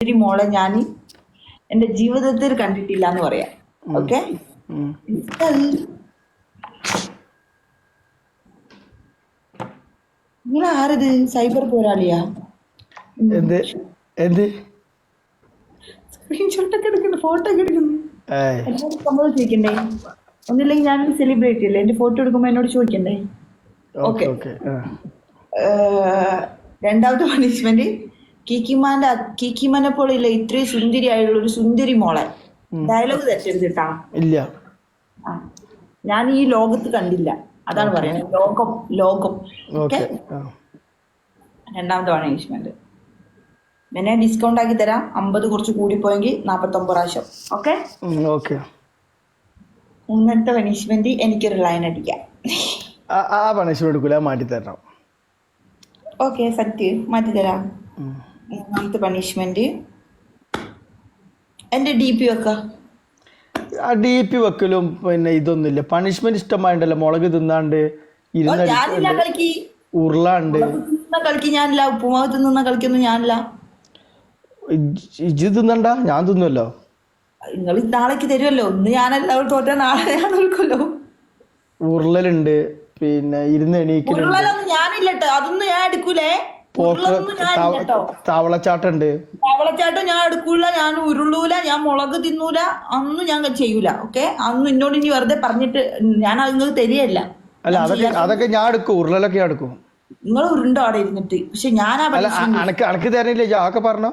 ഒരു മോളെ ഞാൻ എന്റെ ജീവിതത്തിൽ കണ്ടിട്ടില്ല എന്ന് പറയാം ഓക്കെ. നിങ്ങൾ ആരത് സൈബർ പോരാളിയാ? എന്ത്? എന്ത്? സ്ക്രീൻഷോട്ടൊക്കെ എടുക്കുന്നു ഫോട്ടോ ഒക്കെ എടുക്കുന്നു ഏയ്. എന്നോട് ചോദിക്കണ്ടേ? ഒന്നില്ലെങ്കിൽ ഞാൻ സെലിബ്രിറ്റി അല്ലേ? എന്റെ ഫോട്ടോ എടുക്കുമ്പോ എന്നോട് ചോദിക്കണ്ടേ? ഓക്കെ രണ്ടാമത്തെ പണിഷ്മെന്റ് കിക്കിമാന്റെ കിക്കിമാനെ പോലെയില്ല ഇത്രയും സുന്ദരി ആയുള്ള ഒരു സുന്ദരി മോളെ. ഡയലോഗ് തെറ്റരുത് കേട്ടാ ഇല്ല. ഞാൻ ഈ ലോകത്ത് കണ്ടില്ല. അതാണ് പറയുന്നത്. ലോകം ലോകം. രണ്ടാമത്തെ പണിഷ്മെന്റ് പിന്നെ ഡിസ്കൗണ്ട് ആക്കി തരാം. അമ്പത് കുറച്ച് കൂടിപ്പോയെങ്കിൽ നാപ്പത്തൊമ്പത് പ്രാവശ്യം. ഓക്കെ ഓക്കെ മൂന്നാമത്തെ പണിഷ്മെന്റ് എനിക്കൊരു ലൈൻ അടിക്കാം. ആ പണിഷ്മെന്റ് എടുക്കൂല മാറ്റി തരണം ഓക്കെ സത്യ. മാറ്റി തരാം. മൂന്നാമത്തെ പണിഷ്മെന്റ് എന്റെ ഡി പി വെക്ക. ആ ഡി പി വെക്കലും പിന്നെ ഇതൊന്നുമില്ല. പണിഷ്മെന്റ് ഇഷ്ടമായിണ്ടല്ലോ മുളക് തിന്നാണ്ട് ഇരുന്നടി ഉരുളാണ്ട്. കളിക്ക് ഞാനില്ല. ഉപ്പുമാവ് തിന്നുന്ന കളിക്കൊന്നും ഞാനില്ല. ഇജ് ഇജ് തിന്നണ്ട? ഞാൻ തിന്നുമല്ലോ നിങ്ങൾ നാളേക്ക് തരുമല്ലോ ഇന്ന് ഞാനല്ല അവൾ തോറ്റ നാളെ ഞാൻ തോൽക്കുമല്ലോ ഉരുളലുണ്ട്. പിന്നെ ഇരുന്ന് എണീക്കലുണ്ട്. ഉരുളലൊന്നും ഞാനില്ല കേട്ടോ അതൊന്നും ഞാൻ എടുക്കൂലേ? പോക്ക് തവളച്ചാട്ടുണ്ട്. തവളച്ചാട്ടം ഞാൻ എടുക്കൂല ഞാൻ ഉരുളൂല ഞാൻ മുളക് തിന്നൂല അന്നും ഞാൻ ചെയ്യൂല ഓക്കെ? അന്ന് എന്നോട് ഇനി വെറുതെ പറഞ്ഞിട്ട് ഞാൻ അത് തരികയല്ല. അല്ല അതൊക്കെ അതൊക്കെ ഞാൻ എടുക്കും ഉരുളലൊക്കെ ഞാൻ എടുക്കും. നിങ്ങൾ ഉരുണ്ടോ അവിടെ ഇരുന്നിട്ട്? പക്ഷെ അ- അനക്ക് അനക്ക് തരണില്ല? പറഞ്ഞോ.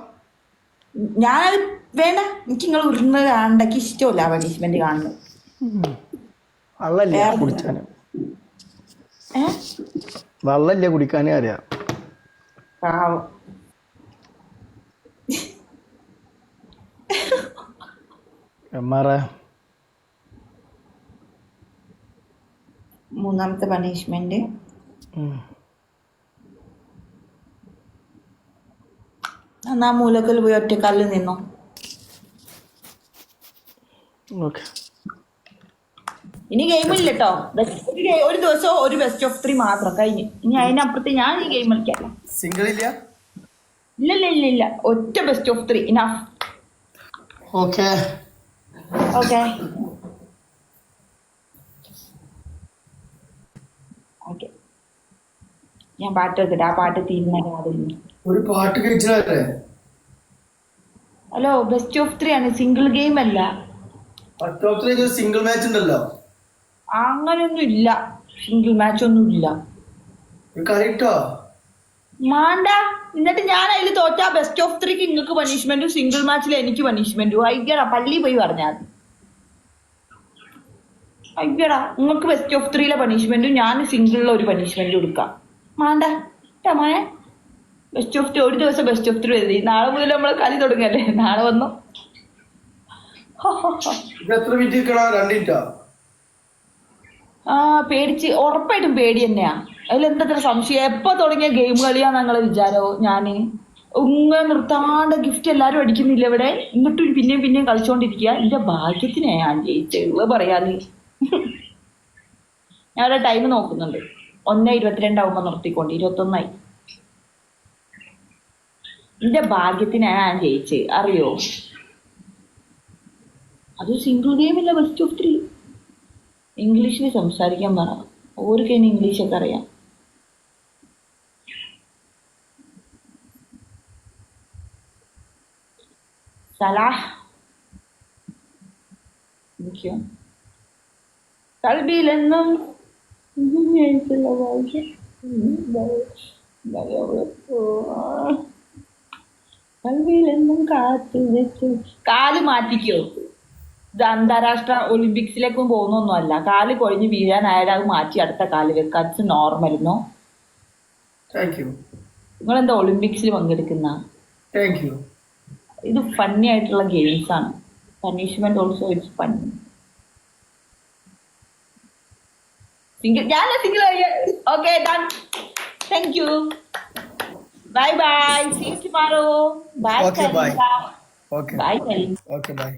ഞാൻ വേണ്ട. എനിക്ക് നിങ്ങൾ ഉരുണ്ട് കാണണ്ടക്ക് ഇഷ്ടമല്ല പണിഷ്മെന്റ് കാണുന്നത്. വെള്ളല്ലേ കുടിച്ചാന് ഏഹ് വെള്ളമില്ല കുടിക്കാനേ അറിയാം. പാവം മൂന്നാമത്തെ പണിഷ്മെന്റ്. എന്നാ മൂലക്കൽ പോയി ഒറ്റക്കാലിൽ നിന്നോ. ഓക്കെ. ഇനി ഗെയിമില്ല കേട്ടോ ഒരു ഒരു ദിവസം ഒരു ബെസ്റ്റ് ഓഫ് ത്രീ മാത്രം കഴിഞ്ഞ്. ഇനി അതിനപ്പുറത്ത് ഞാൻ ഈ ഗെയിം കളിക്കാം സിംഗിൾ ഇല്ല? ഇല്ല ഇല്ല ഇല്ല ഇല്ല ഒറ്റ ബെസ്റ്റ് ഓഫ് ത്രീ ഇനാ ഓക്കെ ഓക്കെ ഓക്കെ ഞാൻ പാട്ട് വെക്കട്ടെ. ആ പാട്ട് തീരുമാനം ഒരു പാട്ട് കഴിച്ചാലേ? ഹലോ ബെസ്റ്റ് ഓഫ് ത്രീ ആണ്. സിംഗിൾ ഗെയിം അല്ല. സിംഗിൾ മാച്ച് ഉണ്ടല്ലോ. അങ്ങനെയൊന്നും ഇല്ല. സിംഗിൾ മാച്ച് ഒന്നും ഇല്ല. മാണ്ട. എന്നിട്ട് ഞാൻ അതിൽ തോറ്റാ ബെസ്റ്റ് ഓഫ് ത്രീക്ക് നിങ്ങൾക്ക് പണിഷ്മെന്റും സിംഗിൾ മാച്ചിൽ എനിക്ക് പണിഷ്മെന്റും അയ്യടാ പള്ളി പോയി പറഞ്ഞാൽ അയ്യടാ നിങ്ങൾക്ക് ബെസ്റ്റ് ഓഫ് ത്രീയിലെ പണിഷ്മെന്റും ഞാൻ സിംഗിളിൽ ഒരു പനിഷ്മെന്റ് കൊടുക്കാം മാണ്ട. മോനെ. ബെസ്റ്റ് ഓഫ് ത്രീ ഒരു ദിവസം ബെസ്റ്റ് ഓഫ് ത്രീ എഴുതി നാളെ മുതൽ നമ്മൾ കളി തുടങ്ങല്ലേ? നാളെ വന്നു. എത്ര മിനിറ്റ് മിനിറ്റോ ആ പേടിച്ച് ഉറപ്പായിട്ടും പേടി തന്നെയാ. അതിലെന്തത്ര സംശയം? എപ്പോ തുടങ്ങിയ ഗെയിം കളിയാ ഞങ്ങളെ വിചാരോ? ഞാൻ ഇങ്ങനെ നിർത്താണ്ട് ഗിഫ്റ്റ് എല്ലാരും അടിക്കുന്നില്ല ഇവിടെ? ഇങ്ങോട്ടും പിന്നെയും പിന്നെയും കളിച്ചോണ്ടിരിക്കുക എന്റെ ഭാഗ്യത്തിനാ ഞാൻ ജയിച്ചുള്ള പറയാന്ന് ഞാൻ ഇവിടെ ടൈം നോക്കുന്നുണ്ട്. ഒന്ന് ഇരുപത്തിരണ്ടാവുമ്പോ നിർത്തിക്കൊണ്ട് ഇരുപത്തൊന്നായി. എന്റെ ഭാഗ്യത്തിനാ ഞാൻ ജയിച്ച് അറിയോ? അത് സിംഗിൾ ഗെയിം ഇല്ല ബെസ്റ്റ് ഓഫ് ത്രീ ഇംഗ്ലീഷിൽ സംസാരിക്കാൻ പറ. ഓർക്ക് ഇനി ഇംഗ്ലീഷൊക്കെ അറിയാം. സലാഹ്. എനിക്കോ കൽബിയിലെന്നും എനിക്കുള്ള ഭാഗ്യം. കൽബിയിലെന്നും കാത്തു വെച്ചു കാൽ മാറ്റിക്കോ. ഇത് അന്താരാഷ്ട്ര ഒളിമ്പിക്സിലേക്കും പോകുന്നൊന്നുമല്ല. കാൽ കൊഴിഞ്ഞ് വീഴാനായാലും അത് മാറ്റി അടുത്ത കാൽ വെക്കുക അത് നോർമലിനോ താങ്ക് യു നിങ്ങൾ എന്താ ഒളിമ്പിക്സിൽ പങ്കെടുക്കുന്ന? താങ്ക് യു ഇത് ഫണ്ണി ആയിട്ടുള്ള ഗെയിംസ് ആണ്. Punishment also it's funny single ഞാൻ single okay thank you bye bye see tomorrow bye. Bye bye bye